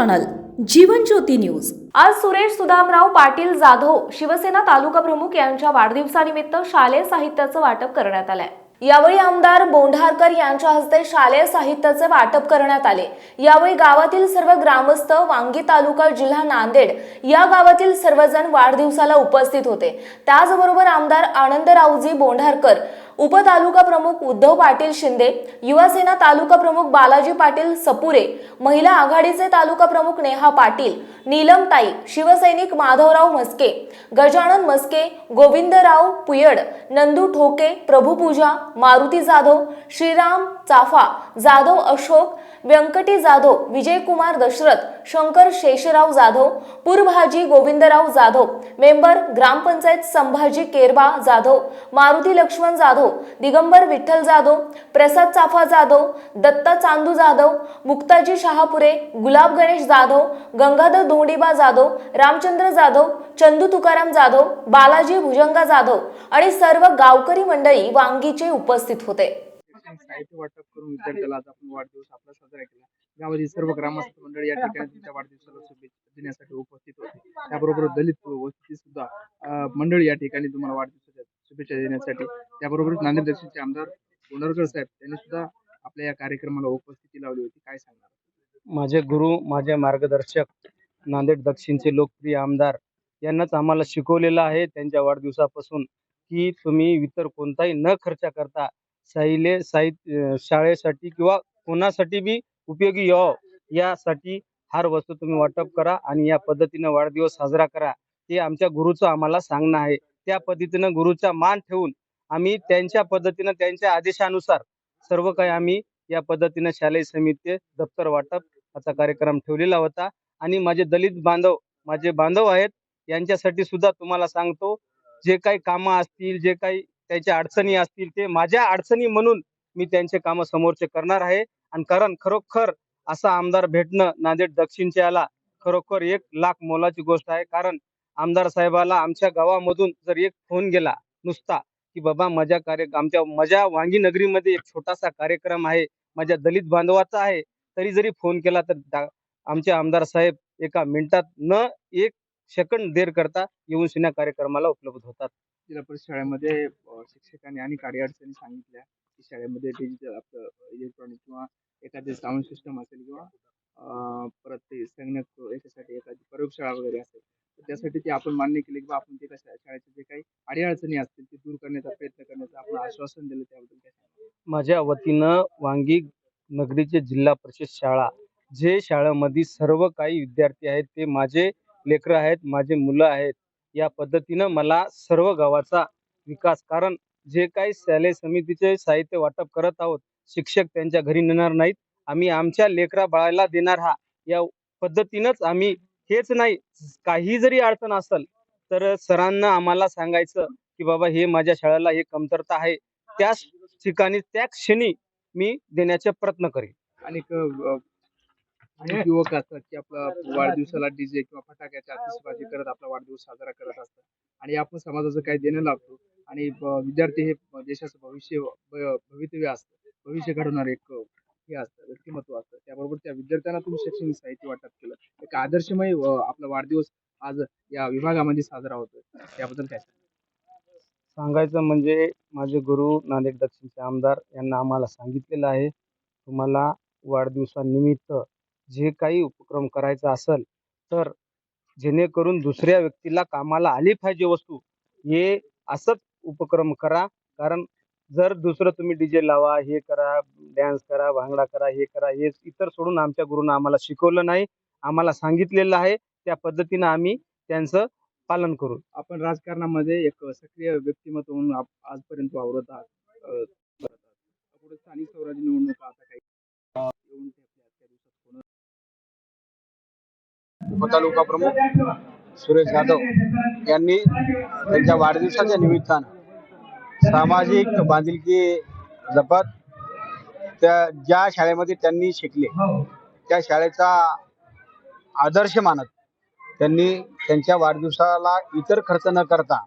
Channel Jeevan Jyoti news. आज सुरेश सुदामराव पाटील जाधव शिवसेना तालुका प्रमुख यांच्या वाढदिवसानिमित्त शालेय साहित्याचं वाटप करण्यात आलंय. यावेळी आमदार बोंढारकर यांच्या हस्ते शालेय साहित्याचे वाटप करण्यात आले. यावेळी गावातील सर्व ग्रामस्थ वांगी तालुका जिल्हा नांदेड या गावातील सर्वजण वाढदिवसाला उपस्थित होते. त्याचबरोबर आमदार आनंदरावजी बोंढारकर उपतालुका प्रमुख उद्धव पाटील शिंदे युवासेना तालुका प्रमुख बालाजी पाटील सपुरे महिला आघाडीचे तालुका प्रमुख नेहा पाटील नीलम ताई शिवसैनिक माधवराव मस्के गजानन मस्के गोविंदराव पुयड नंदू ठोके प्रभुपूजा मारुती जाधव श्रीराम चाफा जाधव अशोक व्यंकटी जाधव विजयकुमार दशरथ शंकर शेषराव जाधव पुरभाजी गोविंदराव जाधव मेंबर ग्रामपंचायत संभाजी केरबा जाधव मारुती लक्ष्मण जाधव दिगंबर विठ्ठल जाधव प्रसाद चाफा जाधव दत्ता चांदू जाधव मुक्ताजी शहापुरे गुलाब गणेश जाधव गंगाधर धोंडीबा जाधव रामचंद्र जाधव चंदू तुकाराम जाधव बालाजी भुजंगा जाधव आणि सर्व गावकरी मंडळी वांगीचे उपस्थित होते. साहित्य वाटप करून विद्यार्थ्याला आज आपण वाढदिवस आपला साजरा केला. गावातील सर्व ग्रामस्थ मंडळी या ठिकाणी तुमच्या वाढदिवसाला शुभेच्छा देण्यासाठी उपस्थित होते. त्याबरोबर दलित वस्ती सुद्धा मंडळी या ठिकाणी तुम्हाला वाढदिवसाच्या शुभेच्छा देण्यासाठी. त्याबरोबर नांदेड दक्षिणचे आमदार गोंडरकर साहेब त्यांनी सुद्धा आपल्या या कार्यक्रमाला उपस्थिती लावली होती. काय सांगणार? माझे गुरु माझे मार्गदर्शक नांदेड दक्षिणचे लोकप्रिय आमदार यांनाच आम्हाला शिकवलेलं आहे त्यांच्या वाढदिवसापासून की तुम्ही इतर कोणताही न खर्च करता शाहीले साहित्य शाळेसाठी किंवा कोणासाठी बी उपयोगी यावं यासाठी हार वस्तू तुम्ही वाटप करा आणि या पद्धतीनं वाढदिवस साजरा करा. हे आमच्या गुरुचं आम्हाला सांगणं आहे. त्या पद्धतीनं गुरुचा मान ठेवून आम्ही त्यांच्या पद्धतीनं त्यांच्या आदेशानुसार सर्व काही आम्ही या पद्धतीनं शालेय समिती दप्तर वाटप असा कार्यक्रम ठेवलेला होता. आणि माझे दलित बांधव माझे बांधव आहेत यांच्यासाठी सुद्धा तुम्हाला सांगतो जे काही कामं असतील जे काही त्यांच्या अडचणी असतील ते माझ्या अडचणी म्हणून मी त्यांचे कामं समोरचे करणार आहे. आणि कारण खरोखर असा आमदार भेटणं नांदेड दक्षिणच्या याला खरोखर एक लाख मोलाची गोष्ट आहे. कारण आमदार साहेबाला आमच्या गावामधून जर एक फोन गेला नुसता की बाबा माझ्या कार्य आमच्या माझ्या वांगी नगरीमध्ये एक छोटासा कार्यक्रम आहे. माझ्या दलित बांधवाचा आहे. तरी जरी फोन केला तर आमचे आमदार साहेब एका मिनिटात न एक सेकंड देर करता येऊन शिन्या कार्यक्रमाला उपलब्ध होतात. जिल्हा परिषद शाळेमध्ये शिक्षकांनी आणि कार्यअडचणी सांगितल्या की शाळेमध्ये डिजिटल आपलं इलेक्ट्रॉनिक किंवा एखादे साऊंड सिस्टम असेल किंवा परत ते संगणक याच्यासाठी एखादी प्रयोगशाळा वगैरे असेल तर त्यासाठी ते आपण मान्य केले की बा आपण ते कशा शाळेचे जे काही अडीअडचणी असतील ते दूर करण्याचा प्रयत्न करण्याचं आपण आश्वासन दिलं त्याबद्दल काय माझ्या वतीनं वांगी नगरीचे जिल्हा परिषद शाळा जे शाळेमध्ये सर्व काही विद्यार्थी आहेत ते माझे लेकरं आहेत माझे मुलं आहेत या पद्धतीनं मला सर्व गावाचा विकास. कारण जे काही शालेय समितीचे साहित्य वाटप करत आहोत शिक्षक त्यांच्या घरी नेणार नाहीत. आम्ही आमच्या लेकरा बाळाला देणार हा. या पद्धतीनंच आम्ही हेच नाही काही जरी अडचण असेल तर सरांना आम्हाला सांगायचं की बाबा हे माझ्या शाळेला हे कमतरता आहे. त्याच ठिकाणी त्या क्षणी मी देण्याचा प्रयत्न करेन. आणि युवक असतात की आपला वाढदिवसाला डीजे किंवा फटाक्याच्या आतिषबाजी करत आपला वाढदिवस साजरा करत असतात. आणि आपण समाजाचं काही देणं लागतो आणि विद्यार्थी हे देशाचं भविष्य भवितव्य असतं. भविष्य घडवणारे एक हे असतं व्यक्तिमत्व असतं. त्याबरोबर त्या विद्यार्थ्यांना तुम्ही शैक्षणिक साहित्य वाटप केलं. एक आदर्शमय आपला वाढदिवस आज या विभागामध्ये साजरा होतो त्याबद्दल काय सांगायचं म्हणजे माझे गुरु नांदेड दक्षिणचे आमदार यांना आम्हाला सांगितलेलं आहे तुम्हाला वाढदिवसानिमित्त जे काही उपक्रम करायचा असेल तर जेणेकरून दुसऱ्या व्यक्तीला कामाला आली पाहिजे वस्तू. हे असंच उपक्रम करा. कारण जर दुसरं तुम्ही डीजे लावा हे करा डॅन्स करा भांगडा करा हे करा हे इतर सोडून आमच्या गुरुनं आम्हाला शिकवलं नाही. आम्हाला सांगितलेलं आहे. त्या पद्धतीनं आम्ही त्यांचं पालन करू. आपण राजकारणामध्ये एक सक्रिय व्यक्तिमत्व म्हणून आजपर्यंत वावरत आहात. पुढे स्थानिक स्वराज्य निवडणुका आता काही येऊन उपतालुका प्रमुख. सुरेश जाधव यांनी त्यांच्या वाढदिवसाच्या निमित्तानं सामाजिक बांधिलकी जपत त्या ज्या शाळेमध्ये त्यांनी शिकले त्या शाळेचा आदर्श मानत त्यांनी त्यांच्या वाढदिवसाला इतर खर्च न करता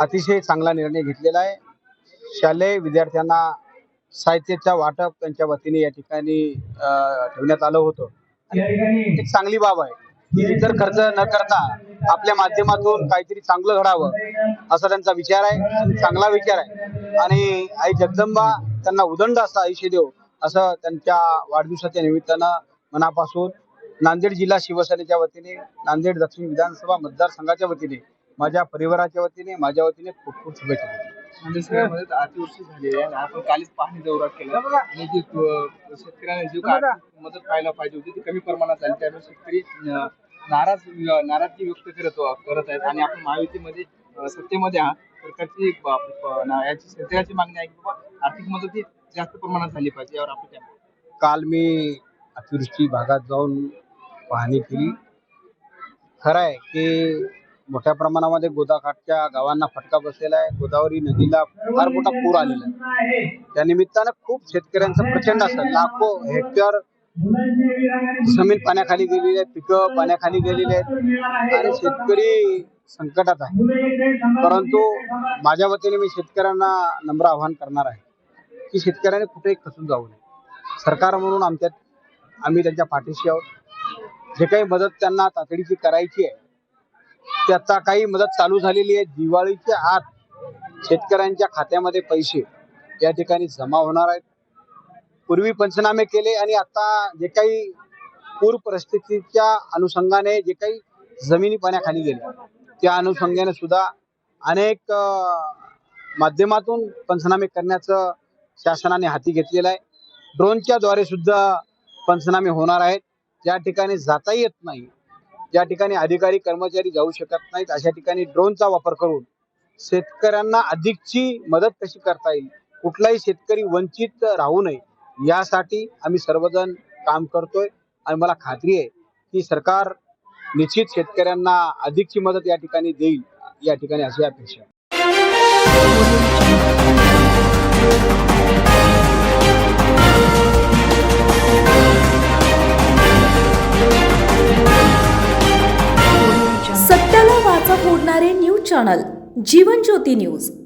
अतिशय चांगला निर्णय घेतलेला आहे. शालेय विद्यार्थ्यांना साहित्याचा वाटप त्यांच्या वतीने या ठिकाणी ठेवण्यात आलं होतं. एक चांगली बाब आहे. इतर खर्च न करता आपल्या माध्यमातून काहीतरी चांगलं घडावं असा त्यांचा विचार आहे. चांगला विचार आहे. आणि आई जगदंबा त्यांना उदंड असं आयुष्य देव असं त्यांच्या वाढदिवसाच्या निमित्तानं मनापासून नांदेड जिल्हा शिवसेनेच्या वतीने नांदेड दक्षिण विधानसभा मतदारसंघाच्या वतीने माझ्या परिवाराच्या वतीने माझ्या वतीने खूप खूप शुभेच्छा अतिवृष्टी झाली आहे आपण कालच पाहणी दौरा केला. आणि जी शेतकऱ्यांना जी मदत पाहायला पाहिजे होती ती कमी प्रमाणात झाली. त्यामुळे शेतकरी नाराज नाराजगी व्यक्त करत करत आहेत. आणि आपण महायुतीमध्ये सत्तेमध्ये आहात. सरकारची याची सरकारची मागणी आहे की बाबा आर्थिक मदत ही जास्त प्रमाणात झाली पाहिजे यावर आपण काल मी अतिवृष्टी भागात जाऊन पाहणी केली. खरं आहे की मोठ्या प्रमाणामध्ये गोदाकाठच्या गावांना फटका बसलेला आहे. गोदावरी नदीला फार मोठा पूर आलेला आहे. त्या निमित्तानं खूप शेतकऱ्यांचं प्रचंड असं लाखो हेक्टर जमीन पाण्याखाली गेलेली आहे पिकं पाण्याखाली गेलेली आहेत आणि शेतकरी संकटात आहे. परंतु माझ्या वतीने मी शेतकऱ्यांना नम्र आवाहन करणार आहे की शेतकऱ्याने कुठेही खचून जाऊ नये. सरकार म्हणून आमच्यात आम्ही त्यांच्या पाठीशी आहोत. जे काही मदत त्यांना तातडीची करायची आहे त्याचा काही मदत चालू झालेली आहे. दिवाळीच्या आत शेतकऱ्यांच्या खात्यामध्ये पैसे या ठिकाणी जमा होणार आहेत. पूर्वी पंचनामे केले आणि आता जे काही पूर परिस्थितीच्या अनुषंगाने जे काही जमिनी पाण्याखाली गेल्या त्या अनुषंगाने सुद्धा अनेक माध्यमातून पंचनामे करण्याचं शासनाने हाती घेतलेलं आहे. ड्रोनच्या द्वारे सुद्धा पंचनामे होणार आहेत. ज्या ठिकाणी जाता येत नाही ज्या ठिकाणी अधिकारी कर्मचारी जाऊ शकत नाहीत अशा ठिकाणी ड्रोनचा वापर करून शेतकऱ्यांना अधिकची मदत कशी करता येईल? कुठलाही शेतकरी वंचित राहू नये. यासाठी आम्ही सर्वजण काम करतोय आणि मला खात्री आहे की सरकार निश्चित शेतकऱ्यांना अधिकची मदत या ठिकाणी देईल या ठिकाणी अशी अपेक्षा आहे. सत्याला वाचा फोडणारे news channel Jeevan Jyoti news